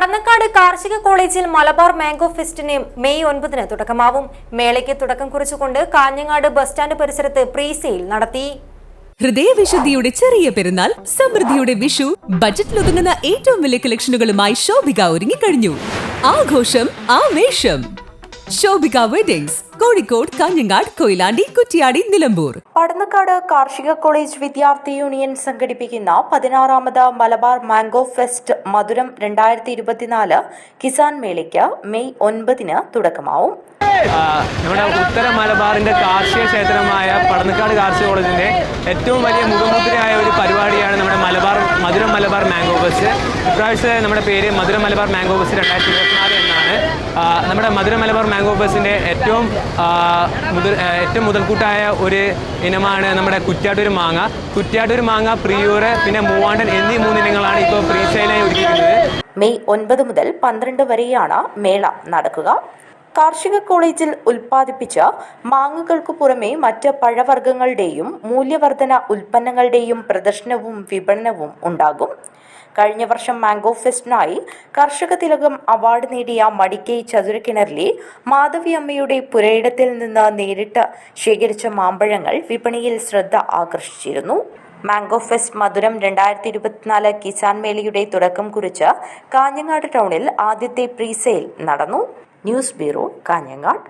പടന്നക്കാട് കാർഷിക കോളേജിൽ Malabar mango ഫെസ്റ്റിന് May ഒൻപതിന് തുടക്കമാവും. മേളയ്ക്ക് തുടക്കം കുറിച്ചുകൊണ്ട് കാഞ്ഞങ്ങാട് ബസ് സ്റ്റാൻഡ് പരിസരത്ത് പ്രീ സെയിൽ നടത്തി. ഹൃദയവിശുദ്ധിയുടെ ചെറിയ പെരുന്നാൾ സമൃദ്ധിയുടെ വിഷു ബജറ്റിലൊതുങ്ങുന്ന ഏറ്റവും വലിയ കളക്ഷനുകളുമായി ശോഭിക ഒരുങ്ങിക്കഴിഞ്ഞു. ആഘോഷം ആവേശം. ശോഭിക വെഡിങ്സ്. കോഴിക്കോട് കാഞ്ഞങ്ങാട് കൊയിലാണ്ടി കുറ്റിയാടി നിലമ്പൂർ. പടന്നക്കാട് കാർഷിക കോളേജ് വിദ്യാർത്ഥി യൂണിയൻ സംഘടിപ്പിക്കുന്ന പതിനാറാമത് മലബാർ മാംഗോ ഫെസ്റ്റ് മധുരം രണ്ടായിരത്തി ഇരുപത്തിനാല് കിസാൻ മേളയ്ക്ക് മെയ് ഒൻപതിന് തുടക്കമാവും. നമ്മുടെ ഉത്തര മലബാറിന്റെ കാർഷിക ക്ഷേത്രമായ പടന്നക്കാട് കാർഷിക കോളേജിന്റെ ഏറ്റവും വലിയ മുഖമുദ്രയായ ഒരു പരിപാടിയാണ് നമ്മുടെ മലബാർ മധുരം മലബാർ മാംഗോ ബസ് ഇപ്രാവശ്യത്തെ നമ്മുടെ പേര് മധുര മലബാർ മാംഗോ ബസ് രണ്ടായിരത്തി ഇരുപത്തിനാല് എന്നാണ്. നമ്മുടെ മധുര മലബാർ മാംഗോ ബസ്സിന്റെ ഏറ്റവും മുതൽ ഏറ്റവും മുതൽക്കൂട്ടായ ഒരു ഇനമാണ് നമ്മുടെ കുറ്റ്യാട്ടൂർ മാങ്ങ. കുറ്റ്യാട്ടൂർ മാങ്ങ പ്രിയൂറ് പിന്നെ മൂവാണ്ടൻ എന്നീ മൂന്നിനങ്ങളാണ് ഇപ്പോൾ പ്രീ സെയിലായി ഒരുക്കിയിരിക്കുന്നത്. മെയ് ഒൻപത് മുതൽ പന്ത്രണ്ട് വരെയാണ് മേള നടക്കുക. കാർഷിക കോളേജിൽ ഉൽപ്പാദിപ്പിച്ച മാങ്ങകൾക്കു പുറമെ മറ്റ് പഴവർഗങ്ങളുടെയും മൂല്യവർധന ഉൽപ്പന്നങ്ങളുടെയും പ്രദർശനവും വിപണനവും ഉണ്ടാകും. കഴിഞ്ഞ വർഷം മാംഗോ ഫെസ്റ്റിനായി കർഷക തിലകം അവാർഡ് നേടിയ മടിക്കൈ ചതുരക്കിണറിലെ മാധവി അമ്മയുടെ പുരയിടത്തിൽ നിന്ന് നേരിട്ട് ശേഖരിച്ച മാമ്പഴങ്ങൾ വിപണിയിൽ ശ്രദ്ധ ആകർഷിച്ചിരുന്നു. മാംഗോ ഫെസ്റ്റ് മധുരം രണ്ടായിരത്തി ഇരുപത്തിനാല് കിസാൻ മേളയുടെ തുടക്കം കുറിച്ച് കാഞ്ഞങ്ങാട് ടൗണിൽ ആദ്യത്തെ പ്രീസെയിൽ നടന്നു. News bureau Kanhangad.